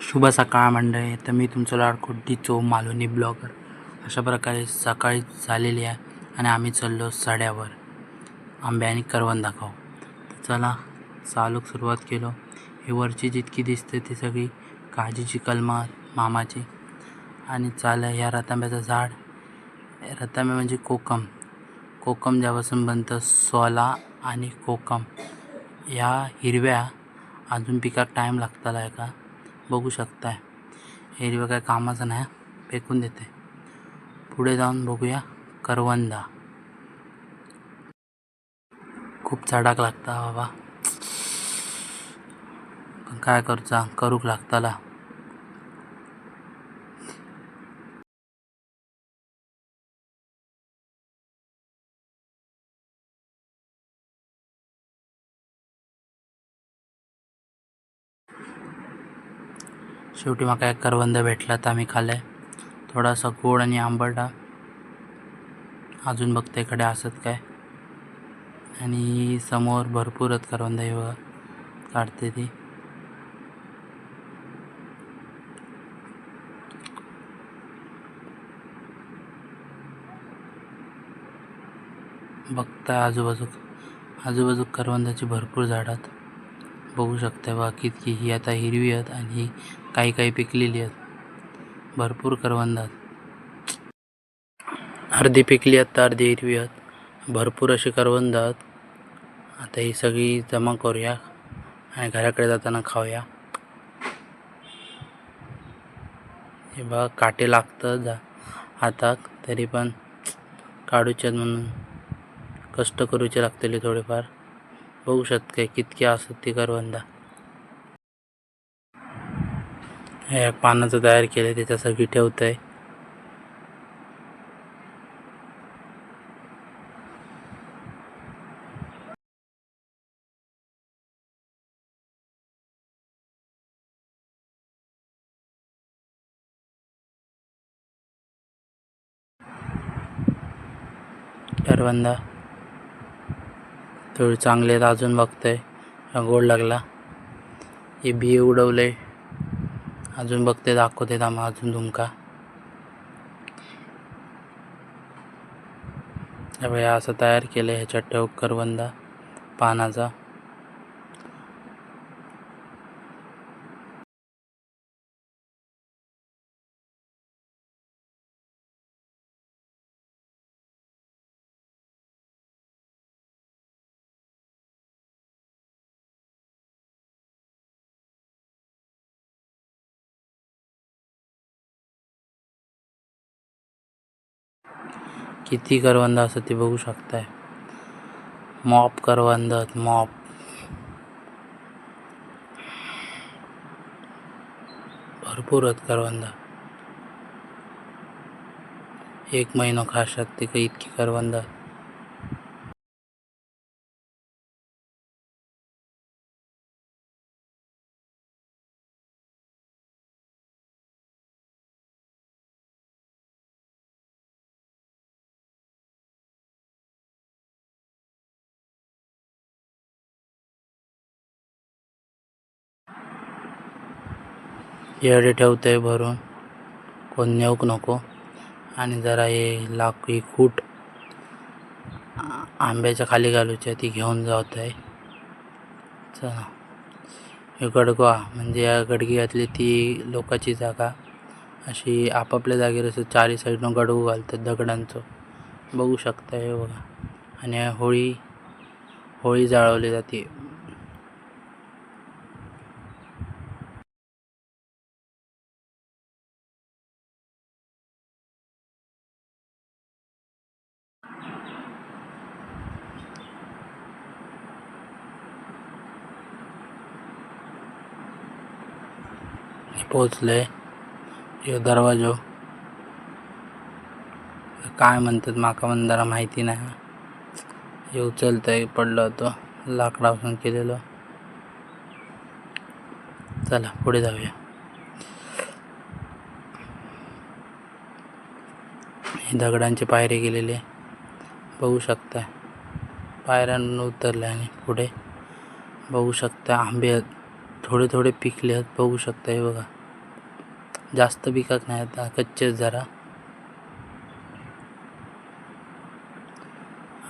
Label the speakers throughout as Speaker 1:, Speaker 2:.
Speaker 1: शुभ सकाळ मंडळी. तर मी तुमचं लाडकोटी चो मालवणी ब्लॉगर. अशा प्रकारे सकाळी झालेली आहे आणि आम्ही चाललो सड्यावर. आंबे आणि करवण दाखव. चला चालूक सुरुवात केलो. ही वरची जितकी दिसते ती सगळी काजीची कलमं मामाची. आणि चाल ह्या रतांब्याचं झाड. रतांबे म्हणजे कोकम. कोकम ज्यापासून बनतं सोला आणि कोकम. ह्या हिरव्या अजून पिकाक टाईम लागताला आहे का बघू शकताय. हिरव्या काय कामाचं नाही फेकून देते. पुढे जाऊन बघूया. करवंदा. खूप चडाक लागता बाबा. पण काय करूचा? करूक लागताला. शेवटी म्हाका एक करवंद भेटला तर आम्ही खाल्ले थोडासा गोड आणि आंबट हा. अजून बघते इकडे असत काय. आणि समोर भरपूरच करवंद हे बघा. काढते ती. बघता आजूबाजू आजूबाजू करवंदाची भरपूर झाडात. बघू शकता बघा कितकी ही आता हिरवी आहेत आणि काही काही पिकलेली आहेत. भरपूर करवंदात. अर्धी पिकली आहेत तर अर्धी हिरवी आहेत. भरपूर अशी करवंद आहेत. आता ही सगळी जमा करूया आणि घराकडे जाताना खाऊया. हे बघा काटे लागतं जा. हाताक तरी पण काढूचे म्हणून. कष्ट करूचे लागतले थोडेफार. बघू शकते कितकी असत ती करवंदा. हे पानाचं तयार केलं त्याच्यासाठी ठेवत आहे करवंदा थोडे चांगले आहेत अजून बघतंय. गोड लागला. हे बी उडवले अजून बघते दाखवते थांबा अजून तुमका त्यामुळे असं तयार केलं ह्याच्यात ठेव करवंदा पानाचा. किती करवंद असं ते बघू शकताय. मॉप करवंद मॉप. भरपूर आहेत करवंद. एक महिनो खाशात ते काही इतकी करवंद. आहेत. येडे आहे भरून. कोण नेऊक नको. आणि जरा हे लाकडी खूट आंब्याच्या खाली घालूच्या ती घेऊन जात आहे चला. हे गडगवा. म्हणजे या गडग्यातली ती लोकाची जागा. अशी आपापल्या जागेवर असं चारी साईडनं गडगू घालतात दगडांचं. बघू शकता हे बघा. आणि होळी होळी जाळवली जाते. पोचले यो दरवाजो. काय म्हणतात माका पण जरा माहिती नाही. हे उचलतंय पडलं होतो लाकडापासून केलेलो चला पुढे जाऊया. दगडांचे पायरे गेलेले. बघू शकता पायऱ्यांना उतरले आणि पुढे. बघू शकता आंबे आहेत थोडे थोडे पिकले आहेत. बघू शकता हे बघा. जास्त पिकत नाही आता कच्चेच जरा.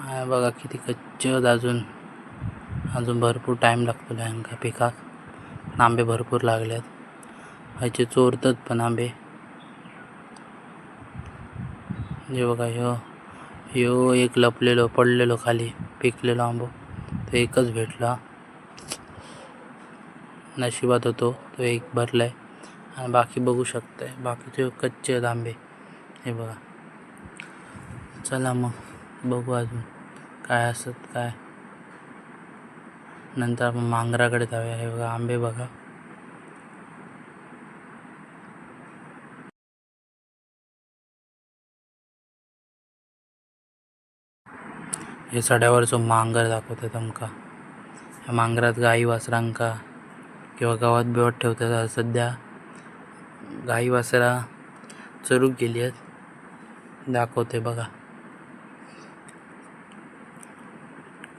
Speaker 1: हा बघा किती कच्चे आहेत अजून. अजून भरपूर टाईम लागतो ह्यांका पिकाक आंबे भरपूर लागलेत ह्याचे चोरतात पण आंबे. हे बघा ह्यो ह्यो एक लपलेलो पडलेलो खाली पिकलेलो आंबो. तो एकच भेटला. नशिबात होतो तो एक भरला आहे आणि बाकी बघू शकताय. बाकीचे कच्चे आहेत आंबे हे बघा. चला मग बघू अजून. काय असत काय? नंतर आपण मांगराकडे जाऊया. हे बघा आंबे बघा. हे सड्यावरचो मांगर दाखवतात तुमका ह्या मांगरात गाई वासरांका किंवा गावात बिवात ठेवतात. सध्या गाई वासरा चरूक गेली आहेत. दाखवते बघा.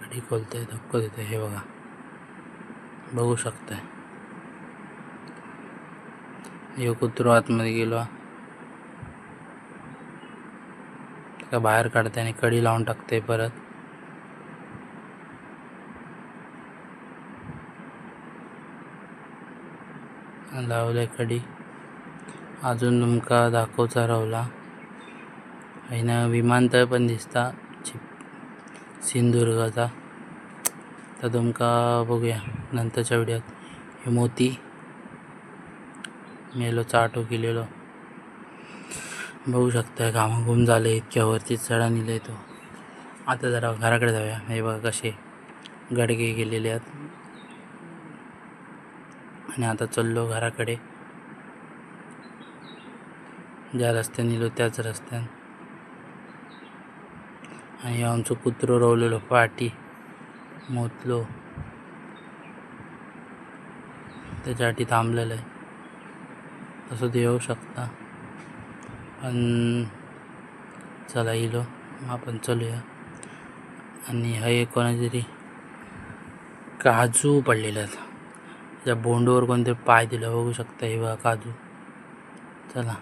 Speaker 1: कधी खोलते धक्को देते. हे बघा. बघू शकताय. हे कुत्रो आतमध्ये गेलो. का बाहेर काढते आणि कडी लावून टाकते परत. लावले कडी अजून तुमका दाखवचा रावला. हायना विमानतळ पण दिसता. चिप. सिंधुदुर्गाचा. तर तुमका बघूया नंतरच्या व्हिडिओत. हे मोती. मेलो चाटो केलेलो. बघू शकता घामाघूम झाले इतक्या वरती चढा नेले तो. आता जरा घराकडे जाऊया. हे बघा कसे गडगे गेलेले आहेत. आणि आता चाललो घराकडे. ज्या रस्त्याने नेलो त्याच रस्त्यान. आणि आमचं कुत्रो रवलेलो पाठी मोतलो. त्याच्यासाठी थांबलेलं आहे. तसं ते येऊ शकता. पण चला इलो आपण चलूया. आणि हे कोणाचे तरी काजू पडलेले आहेत त्या बोंडवर कोणते पाय दिलं बघू शकता हे बघा काजू. चला.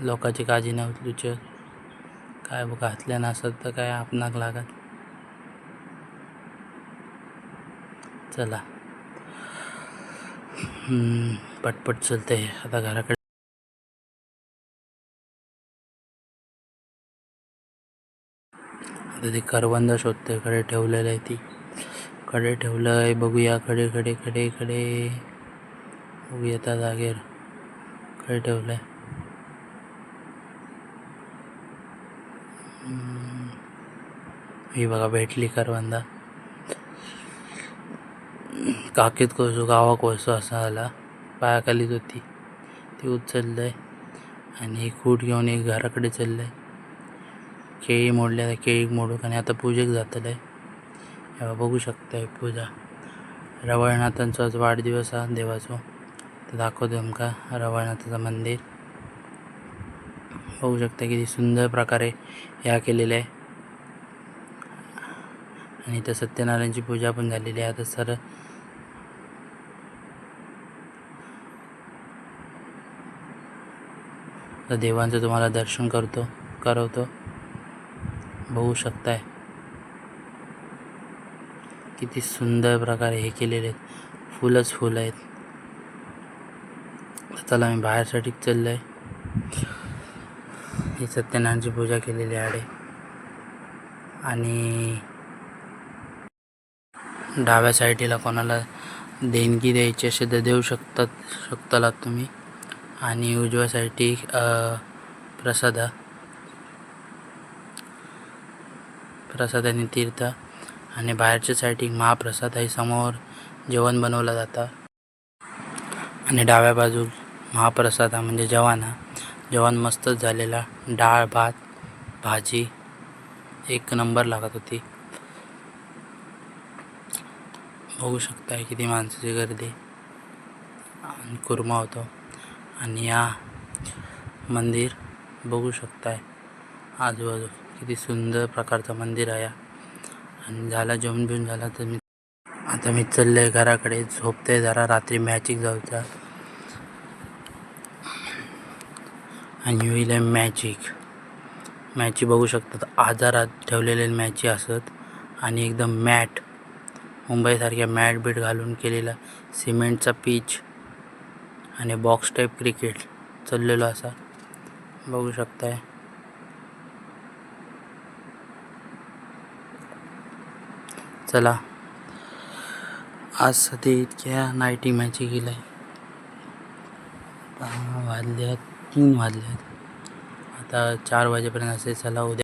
Speaker 1: लोकांची काळजी नाही उचलूची काय बघ घातल्या नसत तर काय आपणाक लागत. चला. हम्म, पटपट चलते. आता घराकडे आता ती करवंद शोधते कडे ठेवलेलं आहे ती. कडे ठेवलं आहे बघूया कडे कडे कडे कडे बघूया त्या जागेवर. कडे ठेवलं आहे ही बघा भेटली करवंदा. काकीत कोसो गावा कोसो असा आला. पायाखालीच होती ती उचललंय. आणि कूट घेऊन एक घराकडे चाललंय. केळी मोडल्या केळी मोडूक आणि आता पूजेक जातलं आहे बघू शकताय पूजा. रवळनाथांचो आज वाढदिवस हा देवाचो. तर दाखवतो तुमका रवळनाथाचं मंदिर. बघू शकता किती सुंदर प्रकारे ह्या केलेलं आहे. आणि इथं सत्यनारायणची पूजा पण झालेली आहे. आता सर देवांचं तुम्हाला दर्शन करतो करवतो. बघू शकताय. किती सुंदर प्रकारे हे केलेले आहेत. फुलंच फुलं आहेत. चला मी बाहेरसाठी चाललो आहे ही सत्यनारायणची पूजा केलेली आहे. आणि डाव्या साईडला कोणाला देणगी द्यायची असेल तर देऊ शकतात शकताला तुम्ही. आणि उजव्या साईडी प्रसाद. प्रसाद आणि तीर्थ. आणि बाहेरच्या साईडी महाप्रसाद आहे. समोर जेवण बनवलं जातं. आणि डाव्या बाजू महाप्रसाद हा म्हणजे जेवण हा जेवण मस्तच झालेला. डाळ भात भाजी. एक नंबर लागत होती. बघू शकताय किती माणसाची गर्दी. आणि कुर्मा होतो. आणि या मंदिर बघू शकताय. आजूबाजू किती सुंदर प्रकारचं मंदिर आहे. आणि झाला जेवण बिवून झाला तर मी आता मी चालले घराकडे झोपते जरा रात्री मॅचिक जाऊचा. आणि होईल आहे मॅचिक मॅची बघू शकतात. आजारात ठेवलेले मॅची असत. आणि एकदम मॅट मुंबईसारख्या मॅट बीट घालून केलेला सिमेंटचा पीच आणि बॉक्स टाईप क्रिकेट चाललेलो असा. बघू शकताय. चला. आज सध्या इतक्या नाईटी मॅची गेलाय वाजल्यात तीन वाजल्यात. आता चार वाजेपर्यंत असे चला उद्या.